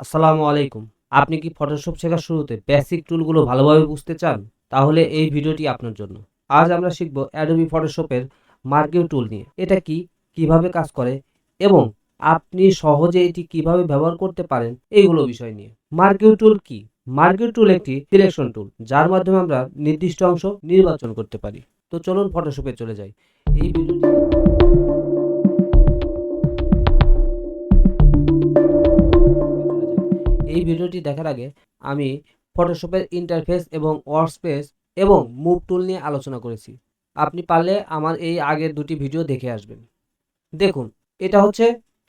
আসসালামু আলাইকুম। আপনি কি ফটোশপ শেখার শুরুতে বেসিক টুলগুলো ভালোভাবে বুঝতে চান? তাহলে এই ভিডিওটি আপনার জন্য। আজ আমরা শিখব অ্যাডোবি ফটোশপের মার্কিউ টুল নিয়ে। এটা কি? কীভাবে কাজ করে? এবং আপনি সহজে এটি কীভাবে ব্যবহার করতে পারেন? এইগুলো বিষয় নিয়ে। মার্কিউ টুল কি? মার্কিউ টুল একটি সিলেকশন টুল যার মাধ্যমে আমরা নির্দিষ্ট অংশ নির্বাচন করতে পারি। তো চলুন ফটোশপে চলে যাই। এই ভিডিওটি এই ভিডিওটি দেখার আগে আমি ফটোশপের ইন্টারফেস এবং ওয়ার্কস্পেস এবং মুভ টুল নিয়ে আলোচনা করেছি। আপনি পারলে আমার এই আগের দুটি ভিডিও দেখে আসবেন। দেখুন, এটা হচ্ছে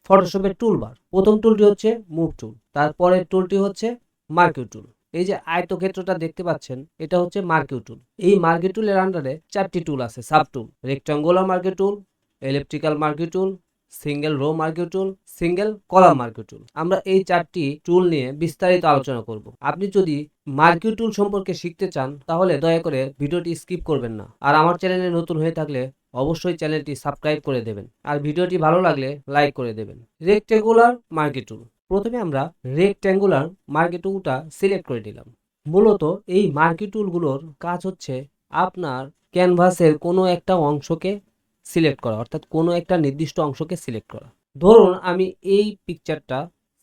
ফটোশপের টুলবার প্রথম টুলটি হচ্ছে মুভ টুল তারপরের টুলটি হচ্ছে মার্কিউ টুল এই যে আয়তক্ষেত্রটা দেখতে পাচ্ছেন, এটা হচ্ছে মার্কিউ টুল এই মার্কিউ টুলের আন্ডারে চারটি টুল আছে sub tool rectangular marquee tool elliptical marquee tool single row marquee tool single column marquee tool আমরা এই চারটি টুল নিয়ে বিস্তারিত আলোচনা করব। আপনি যদি মার্কিউ টুল সম্পর্কে শিখতে চান, তাহলে দয়া করে ভিডিওটি স্কিপ করবেন না। আর আমার চ্যানেলে নতুন হয়ে থাকলে অবশ্যই চ্যানেলটি সাবস্ক্রাইব করে দেবেন। আর ভিডিওটি ভালো লাগলে লাইক করে দেবেন। রেক্টেঙ্গুলার মার্কিউ টুল প্রথমে আমরা রেক্ট্যাঙ্গুলার মার্কিউ টুলটা সিলেক্ট করে নিলাম। মূলত এই মার্কিউ টুলগুলোর কাজ হচ্ছে আপনার ক্যানভাসের কোনো একটা অংশকে সিলেক্ট করা, অর্থাৎ কোনো একটা নির্দিষ্ট অংশকে সিলেক্ট করা। ধরুন আমি এই পিকচারটা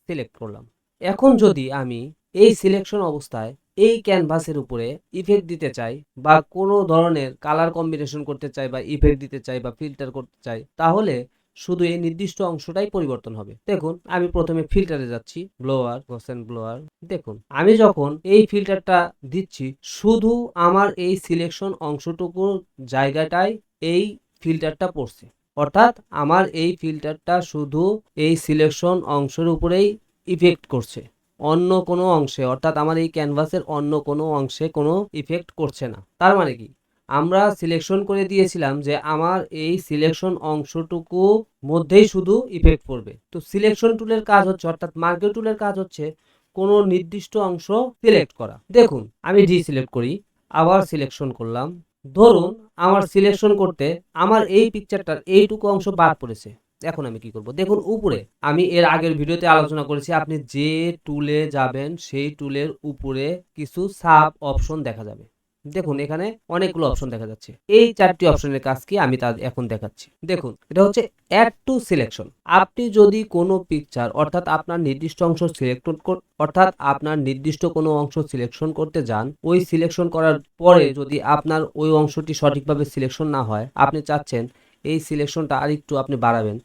সিলেক্ট করলাম। এখন যদি আমি এই সিলেকশন অবস্থায় এই ক্যানভাসের উপরে ইফেক্ট দিতে চাই বা কোনো ধরনের কালার কম্বিনেশন করতে চাই বা ইফেক্ট দিতে চাই বা ফিল্টার করতে চাই, তাহলে শুধু এই নির্দিষ্ট অংশটাই পরিবর্তন হবে। দেখুন, আমি প্রথমে ফিল্টারে যাচ্ছি ব্লোয়ার গোসেন ব্লোয়ার দেখুন, আমি যখন এই ফিল্টারটা দিচ্ছি, শুধু আমার এই সিলেকশন অংশটুকুর জায়গাটায় এই ফিল্টারটা পড়ছে। অর্থাৎ আমার এই ফিল্টারটা শুধু এই সিলেকশন অংশের উপরেই ইফেক্ট করছে। অন্য কোনো অংশে, অর্থাৎ আমার এই ক্যানভাসের অন্য কোনো অংশে কোনো ইফেক্ট করছে না। তার মানে কি? আমরা সিলেকশন করে দিয়েছিলাম যে আমার এই সিলেকশন অংশটুকু মধ্যেই শুধু ইফেক্ট পড়বে। তো সিলেকশন টুলের কাজ হচ্ছে, অর্থাৎ মার্কেট টুলের কাজ হচ্ছে কোনো নির্দিষ্ট অংশ সিলেক্ট করা। দেখুন, আমি ডি সিলেক্ট করি, আবার সিলেকশন করলাম। ধরুন, আমার সিলেকশন করতে আমার এই পিকচারটার এইটুকু অংশ বাদ পড়েছে। এখন আমি কি করব? দেখুন, উপরে আমি এর আগের ভিডিওতে আলোচনা করেছি, আপনি যে টুলে যাবেন, সেই টুলের উপরে কিছু সাব অপশন দেখা যাবে। দেখুন এখানে অনেকগুলো অপশন দেখা যাচ্ছে। এই চারটি অপশনের কাজ কি? আমি তা এখন দেখাচ্ছি। দেখুন এটা হচ্ছে অ্যাড টু সিলেকশন আপনি যদি কোনো পিকচার অর্থাৎ আপনার নির্দিষ্ট অংশ সিলেক্ট অর্থাৎ আপনার নির্দিষ্ট কোনো অংশ সিলেকশন করতে যান ওই সিলেকশন করার পরে যদি আপনার ওই অংশটি সঠিকভাবে সিলেকশন না হয় আপনি চাচ্ছেন এই সিলেকশনটা আরেকটু আপনি বাড়াবেন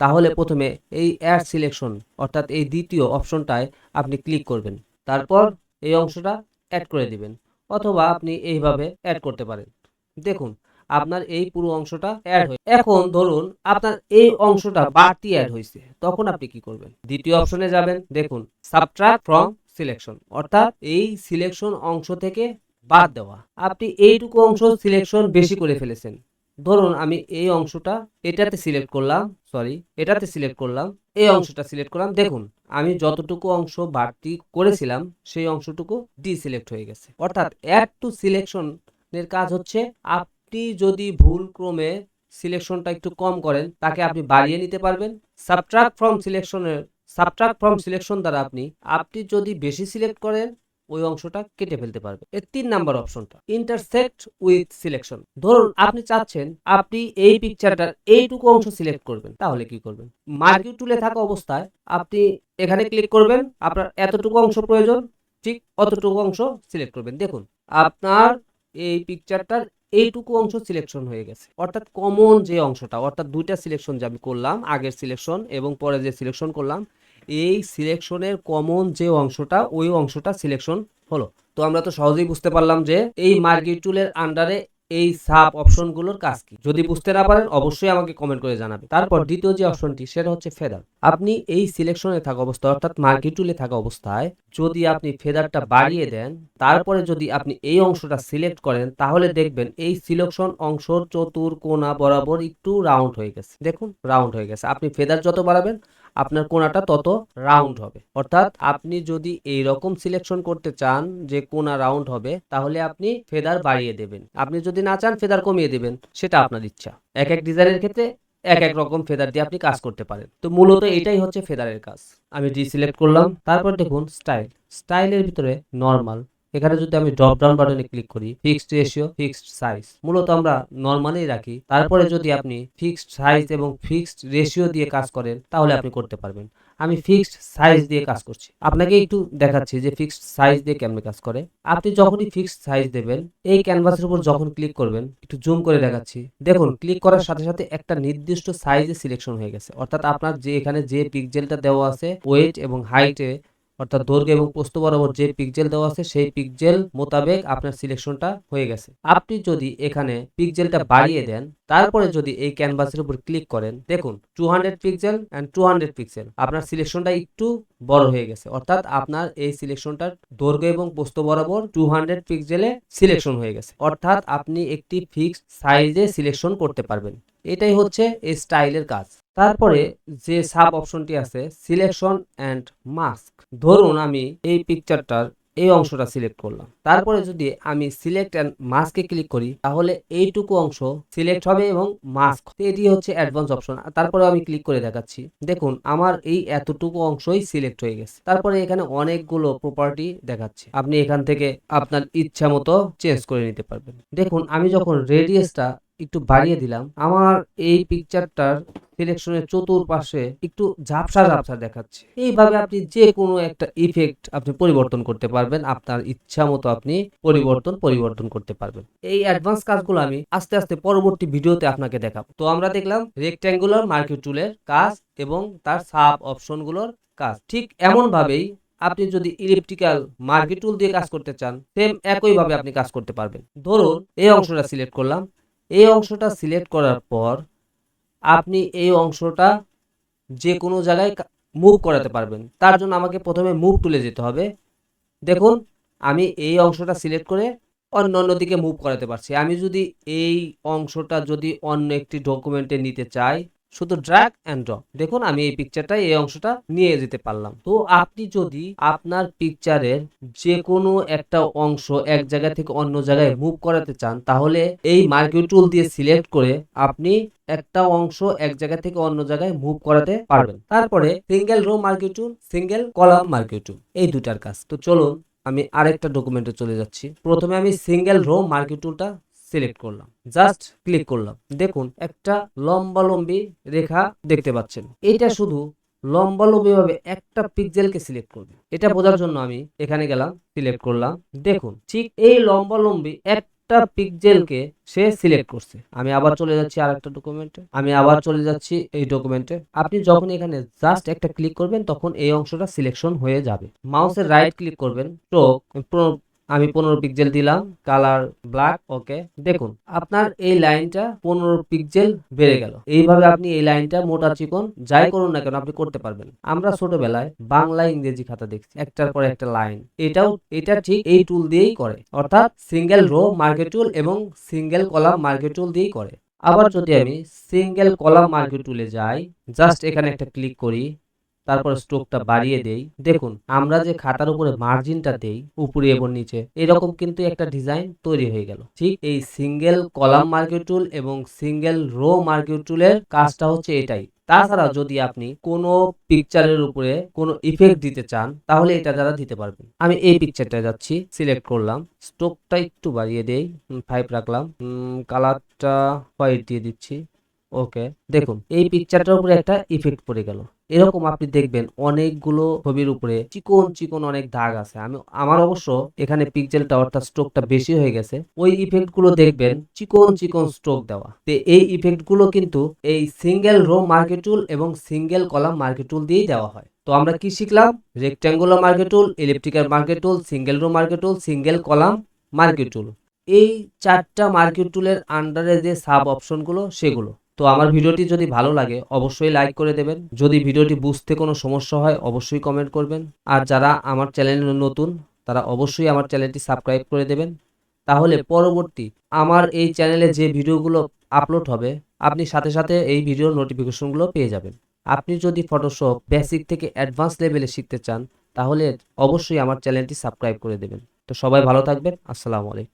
তাহলে প্রথমে এই অ্যাড সিলেকশন অর্থাৎ এই দ্বিতীয় অপশনটায় আপনি ক্লিক করবেন। তারপর এই অংশটা অ্যাড করে দিবেন। অথবা আপনি এইভাবে অ্যাড করতে পারেন। দেখুন, আপনার এই পুরো অংশটা অ্যাড হয়ে এখন ধরুন আপনার এই অংশটা বাড়তি অ্যাড হয়েছে। তখন আপনি কি করবেন? দ্বিতীয় অপশনে যাবেন। দেখুন সাবট্রাক্ট ফ্রম সিলেকশন অর্থাৎ এই সিলেকশন অংশ থেকে বাদ দেওয়া। আপনি এইটুকু অংশ সিলেকশন বেশি করে ফেলেছেন। ধরুন, আমি এই অংশটা এটাতে সিলেক্ট করলাম সরি এটাতে সিলেক্ট করলাম, এই অংশটা সিলেক্ট করলাম। দেখুন আমি যতটুকু অংশ বাড়তি করেছিলাম, সেই অংশটুকু ডিসিলেক্ট হয়ে গেছে। অর্থাৎ অ্যাড টু সিলেকশনের কাজ হচ্ছে, আপনি যদি ভুল ক্রমে সিলেকশনটা একটু কম করেন, তাকে আপনি বাড়িয়ে নিতে পারবেন। সাবট্রাক ফ্রম সিলেকশনের সাবট্রাক্ট ফ্রম সিলেকশন দ্বারা আপনি আপনি যদি বেশি সিলেক্ট করেন ওই অংশটা কেটে ফেলতে পারবে। এর তিন নাম্বার অপশনটা ইন্টারসেক্ট উইথ সিলেকশন ধরুন আপনি চাচ্ছেন আপনি এই পিকচারটার এইটুকু অংশ সিলেক্ট করবেন তাহলে কি করবেন? মার্কিউ টুলে থাকা অবস্থায় আপনি এখানে ক্লিক করবেন আপনার এতটুকু অংশ প্রয়োজন ঠিক অতটুকু অংশ সিলেক্ট করবেন। দেখুন আপনার এই পিকচারটার এইটুকু অংশ সিলেকশন হয়ে গেছে। অর্থাৎ কমন যে অংশটা অর্থাৎ দুইটা সিলেকশন যে আমি করলাম আগের সিলেকশন এবং পরে যে সিলেকশন করলাম এই সিলেকশনের কমন যে অংশটা, ওই অংশটা সিলেকশন হলো। তো আমরা তো সহজেই বুঝতে পারলাম যে এই মার্কেট টুলের আন্ডারে এই সাব অপশনগুলোর কাজ কি। যদি বুঝতে না পারেন, অবশ্যই আমাকে কমেন্ট করে জানাবে। তারপর দ্বিতীয় যে অপশনটি সেটা হচ্ছে ফেদার আপনি এই সিলেকশনে থাকা অবস্থায়, অর্থাৎ মার্কেট টুলে থাকা অবস্থায়, যদি আপনি ফেদারটা বাড়িয়ে দেন, তারপরে যদি আপনি এই অংশটা সিলেক্ট করেন, তাহলে দেখবেন এই সিলেকশন অংশর চতুর কোনা বরাবর একটু রাউন্ড হয়ে গেছে। দেখুন রাউন্ড হয়ে গেছে। আপনি ফেদার যত বাড়াবেন আপনার কোনাটা তত রাউন্ড হবে। অর্থাৎ আপনি যদি এই রকম সিলেকশন করতে চান যে কোনা রাউন্ড হবে, তাহলে আপনি ফেদার বাড়িয়ে দেবেন। আপনি যদি না চান ফেদার কমিয়ে দেবেন। সেটা আপনার ইচ্ছা। এক এক ডিজাইনের ক্ষেত্রে এক এক রকম ফেদার দিয়ে আপনি কাজ করতে পারেন। তো মূলত এটাই হচ্ছে ফেদারের কাজ। আমি ডিসিলেক্ট করলাম। তারপর দেখুন স্টাইল স্টাইলের ভিতরে নর্মাল এখানে যদি আমি ড্রপ ডাউন বাটনে ক্লিক করি ফিক্সড রেশিও ফিক্সড সাইজ মূলত আমরা নর্মালেই রাখি। তারপরে যদি আপনি ফিক্সড সাইজ এবং ফিক্সড রেশিও দিয়ে কাজ করেন, তাহলে আপনি করতে পারবেন। আমি ফিক্সড সাইজ দিয়ে কাজ করছি। আপনাকে একটু দেখাচ্ছি যে ফিক্সড সাইজ দিয়ে কেমনে কাজ করে। আপনি যখনই ফিক্সড সাইজ দেবেন, এই ক্যানভাসের উপর যখন ক্লিক করবেন, একটু জুম করে দেখাচ্ছি। দেখুন ক্লিক করার সাথে সাথে একটা নির্দিষ্ট সাইজে সিলেকশন হয়ে গেছে। অর্থাৎ আপনার যে এখানে যে পিকজেলটা দেওয়া আছে ওয়েট এবং হাইটে অর্থাৎ দৈর্ঘ্য এবং পোস্ত বরাবর যে পিকজেল দেওয়া আছে, সেই পিকজেল মোতাবেক আপনার সিলেকশনটা হয়ে গেছে। আপনি যদি এখানে পিকজেলটা বাড়িয়ে দেন, তারপরে যদি এই ক্যানভাসের উপর ক্লিক করেন, দেখুন two hundred pixel and two hundred pixel আপনার সিলেকশনটা একটু বড় হয়ে গেছে। অর্থাৎ আপনার এই সিলেকশনটার দৈর্ঘ্য এবং পোস্ত বরাবর টু হান্ড্রেড পিক্সেলে সিলেকশন হয়ে গেছে। অর্থাৎ আপনি একটি ফিক্সড সাইজে সিলেকশন করতে পারবেন। এটাই হচ্ছে এই স্টাইলের কাজ। তারপরে যে সাব অপশনটি আছে সিলেকশন অ্যান্ড মাস্ক ধরুন আমি এই পিকচারটার এই অংশটা সিলেক্ট করলাম। তারপরে যদি আমি সিলেক্ট অ্যান্ড মাস্কে ক্লিক করি, তাহলে এইটুকু অংশ সিলেক্ট হবে এবং মাস্ক এটি হচ্ছে অ্যাডভান্স অপশন তারপরে আমি ক্লিক করে দেখাচ্ছি। দেখুন, আমার এই এতটুকু অংশই সিলেক্ট হয়ে গেছে। তারপরে এখানে অনেকগুলো প্রপার্টি দেখাচ্ছে। আপনি এখান থেকে আপনার ইচ্ছা মতো চেঞ্জ করে নিতে পারবেন। দেখুন, আমি যখন রেডিয়াসটা একটু বাড়িয়ে দিলাম। আমার এই পিকচারটার সিলেকশনের চতুর্পাশে একটু ঝাপসা ঝাপসা দেখাচ্ছে। এইভাবে আপনি যে কোনো একটা ইফেক্ট আপনি পরিবর্তন করতে পারবেন। আপনার ইচ্ছা মতো আপনি পরিবর্তন পরিবর্তন করতে পারবেন। এই অ্যাডভান্স কাজগুলো আমি আস্তে আস্তে পরবর্তী ভিডিওতে আপনাকে দেখাবো। তো আমরা দেখলাম রেক্ট্যাঙ্গুলার মার্কেট টুলের কাজ এবং তার সাব অপশনগুলোর কাজ। ঠিক এমন ভাবেই আপনি যদি ইলেকট্রিক্যাল মার্কেট টুল দিয়ে কাজ করতে চান সেম একইভাবে আপনি কাজ করতে পারবেন। ধরুন এই অংশটা সিলেক্ট করলাম। এই অংশটা সিলেক্ট করার পর আপনি এই অংশটা যে কোনো জায়গায় মুভ করাতে পারবেন। তার জন্য আমাকে প্রথমে মুভ তুলে যেতে হবে। দেখুন, আমি এই অংশটা সিলেক্ট করে অন্য অন্য দিকে মুভ করাতে পারছি। আমি যদি এই অংশটা যদি অন্য একটি ডকুমেন্টে নিতে চাই শুধু ড্র্যাগ অ্যান্ড ড্রপ দেখুন, আমি এই পিকচারটা এই অংশটা নিয়ে যেতে পারলাম। তো আপনি যদি আপনার পিকচারের যে কোনো একটা অংশ এক জায়গা থেকে অন্য জায়গায় মুভ করাতে চান, তাহলে এই মার্কিউ টুল দিয়ে সিলেক্ট করে আপনি একটা অংশ এক জায়গা থেকে অন্য জায়গায় মুভ করাতে পারবেন। তারপরে single row marquee tool single column marquee tool এই দুটার কাজ। তো চলুন, আমি আরেকটা ডকুমেন্টে চলে যাচ্ছি। প্রথমে আমি সিঙ্গেল রো মার্কিউ টুলটা সিলেক্ট করলাম। জাস্ট ক্লিক করলাম। দেখুন, একটা লম্বালম্বি রেখা দেখতে পাচ্ছেন। এটা শুধু লম্বালম্বি ভাবে একটা পিক্সেলকে সিলেক্ট করবে। এটা বোঝার জন্য আমি এখানে গেলাম সিলেক্ট করলাম। দেখুন, ঠিক এই লম্বালম্বি একটা পিক্সেলকে সে সিলেক্ট করছে। আমি আবার চলে যাচ্ছি আর একটা ডকুমেন্টে আমি আবার চলে যাচ্ছি এই ডকুমেন্টে আপনি যখন এখানে জাস্ট একটা ক্লিক করবেন, তখন এই অংশটা সিলেকশন হয়ে যাবে। মাউসের রাইট ক্লিক করবেন। স্ট্রোক আমি পনেরো পিক্সেল দিলাম কালার ব্ল্যাক ওকে দেখুন, আপনার এই লাইনটা পনেরো পিক্সেল বেড়ে গেল। এইভাবে আপনি এই লাইনটা মোটা চিকন যাই করুন না কেন, আপনি করতে পারবেন। আমরা ছোটবেলায় বাংলা ইংরেজি খাতা দেখছি, একটার পর একটা লাইন। এটাও, এটা ঠিক এই টুল দিয়েই করে, অর্থাৎ সিঙ্গেল রো মার্কেট টুল এবং সিঙ্গেল কলাম মার্কেট টুল দিয়েই করে। আবার যদি আমি সিঙ্গেল কলাম মার্কেট টুলে যাই জাস্ট এখানে একটা ক্লিক করি তারপর স্ট্রোকটা বাড়িয়ে দেই। দেখুন, আমরা যে খাতার উপরে মার্জিনটা দেই, উপরে এবং নিচে, এরকম কিন্তু একটা ডিজাইন তৈরি হয়ে গেল। ঠিক এই সিঙ্গেল কলাম মার্কেট টুল এবং সিঙ্গেল রো মার্কেট টুলের কাজটা হচ্ছে এটাই। তাছাড়া যদি আপনি কোনো পিকচারের উপরে কোনো ইফেক্ট দিতে চান, তাহলে এটা দ্বারা দিতে পারবেন। আমি এই পিকচারটা যাচ্ছি, সিলেক্ট করলাম। স্টোকটা একটু বাড়িয়ে দেই। ফাইভ রাখলাম। কালারটা হোয়াইট দিয়ে দিচ্ছি। ওকে, দেখুন, এই পিকচারটার উপরে একটা ইফেক্ট পড়ে গেল। এরকম আপনি দেখবেন অনেকগুলো ছবির উপরে চিকন চিকন অনেক দাগ আছে। আমি, আমার অবশ্য এখানে পিক্সেলটা অর্থাৎ স্ট্রোকটা বেশি হয়ে গেছে। ওই ইফেক্টগুলো দেখবেন চিকন চিকন স্ট্রোক দেওয়া। তো এই ইফেক্টগুলো কিন্তু এই সিঙ্গেল রো মার্কেট টুল এবং সিঙ্গেল কলাম মার্কেট টুল দিয়েই দেওয়া হয়। তো আমরা কি শিখলাম? Rectangular marquee tool elliptical marquee tool single row marquee tool single column marquee tool এই চারটা মার্কেট টুলের আন্ডারে যে সাব অপশনগুলো সেগুলো। তো আমার ভিডিওটি যদি ভালো লাগে, অবশ্যই লাইক করে দেবেন। যদি ভিডিওটি বুঝতে কোনো সমস্যা হয়, অবশ্যই কমেন্ট করবেন। আর যারা আমার চ্যানেলে নতুন, তারা অবশ্যই আমার চ্যানেলটি সাবস্ক্রাইব করে দেবেন। তাহলে পরবর্তী আমার এই চ্যানেলে যে ভিডিওগুলো আপলোড হবে, আপনি সাথে সাথে এই ভিডিওর নোটিফিকেশনগুলো পেয়ে যাবেন। আপনি যদি ফটোশপ বেসিক থেকে অ্যাডভান্স লেভেলে শিখতে চান, তাহলে অবশ্যই আমার চ্যানেলটি সাবস্ক্রাইব করে দেবেন। তো সবাই ভালো থাকবেন। আসসালামু আলাইকুম।